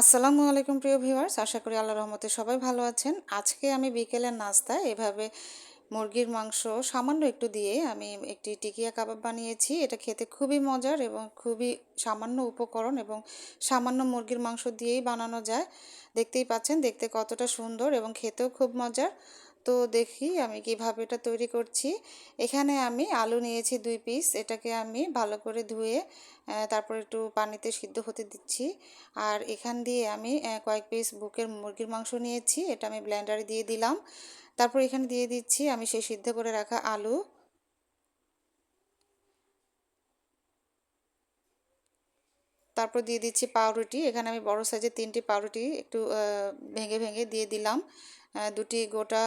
আসসালামু আলাইকুম প্রিয় ভিউয়ার্স, আশা করি আল্লাহ রহমতে সবাই ভালো আছেন। আজকে আমি বিকেলের নাস্তায় এভাবে মুরগির মাংস সামান্য একটু দিয়ে আমি একটি টিকিয়া কাবাব বানিয়েছি। এটা খেতে খুবই মজার এবং খুবই সামান্য উপকরণ এবং সামান্য মুরগির মাংস দিয়েই বানানো যায়। দেখতেই পাচ্ছেন, দেখতে কতটা সুন্দর এবং খেতেও খুব মজার। তো দেখি আমি কীভাবে এটা তৈরি করছি। এখানে আমি আলু নিয়েছি দুই পিস, এটাকে আমি ভালো করে ধুয়ে তারপর একটু পানিতে সিদ্ধ হতে দিচ্ছি। আর এখান দিয়ে আমি কয়েক পিস বুকের মুরগির মাংস নিয়েছি, এটা আমি ব্লেন্ডারে দিয়ে দিলাম। তারপর এখানে দিয়ে দিচ্ছি আমি সেই সিদ্ধ করে রাখা আলু। তারপর দিয়ে দিচ্ছি পাউরুটি, এখানে আমি বড় সাইজের তিনটি পাউরুটি একটু ভেঙে ভেঙে দিয়ে দিলাম। দুটি গোটা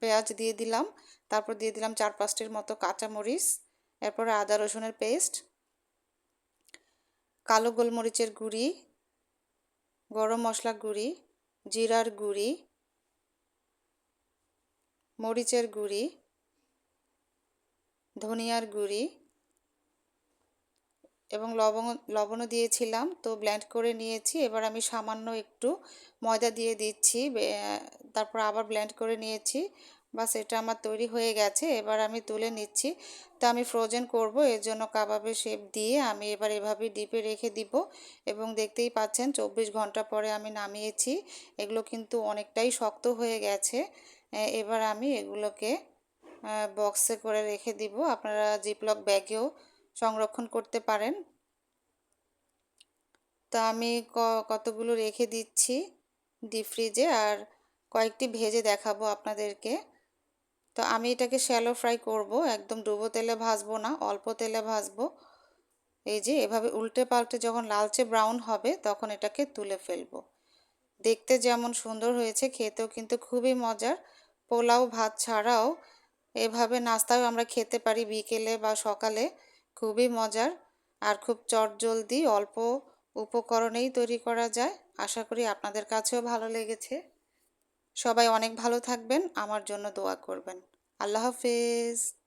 পেঁয়াজ দিয়ে দিলাম। তারপর দিয়ে দিলাম চার পাঁচটির মতো কাঁচামরিচ এরপরে আদা রসুনের পেস্ট, কালো গোলমরিচের গুঁড়ি, গরম মশলা গুঁড়ি, জিরার গুঁড়ি, মরিচের গুঁড়ি, ধনিয়ার গুঁড়ি এবং লবণ লবণও দিয়েছিলাম। তো ব্ল্যান্ড করে নিয়েছি। এবার আমি সামান্য একটু ময়দা দিয়ে দিচ্ছি। তারপর আবার ব্ল্যান্ড করে নিয়েছি। বাস, এটা আমার তৈরি হয়ে গেছে। এবার আমি তুলে নিচ্ছি। তো আমি ফ্রোজেন করব। এর জন্য কাবাবের শেপ দিয়ে আমি এবার এভাবে ডিপে রেখে দিব। এবং দেখতেই পাচ্ছেন, চব্বিশ ঘণ্টা পরে আমি নামিয়েছি। এগুলো কিন্তু অনেকটাই শক্ত হয়ে গেছে। এবার আমি এগুলোকে বক্সে করে রেখে দিব। আপনারা জিপলক ব্যাগেও সংরক্ষণ করতে পারেন। তো আমি কতগুলো রেখে দিচ্ছি ডিপ ফ্রিজে আর কয়েকটি ভেজে দেখাবো আপনাদেরকে। তো আমি এটাকে শ্যালো ফ্রাই করব, একদম ডুবো তেলে ভাজবো না, অল্প তেলে ভাজবো। এই যে এভাবে উল্টে পাল্টে যখন লালচে ব্রাউন হবে তখন এটাকে তুলে ফেলব। দেখতে যেমন সুন্দর হয়েছে, খেতেও কিন্তু খুবই মজার। পোলাও ভাত ছাড়াও এভাবে নাস্তাও আমরা খেতে পারি বিকেলে বা সকালে। খুবই মজার আর খুব চটজলদি অল্প উপকরণেই তৈরি করা যায়। আশা করি আপনাদের কাছেও ভালো লেগেছে। সবাই অনেক ভালো থাকবেন। আমার জন্য দোয়া করবেন। আল্লাহ হাফেজ।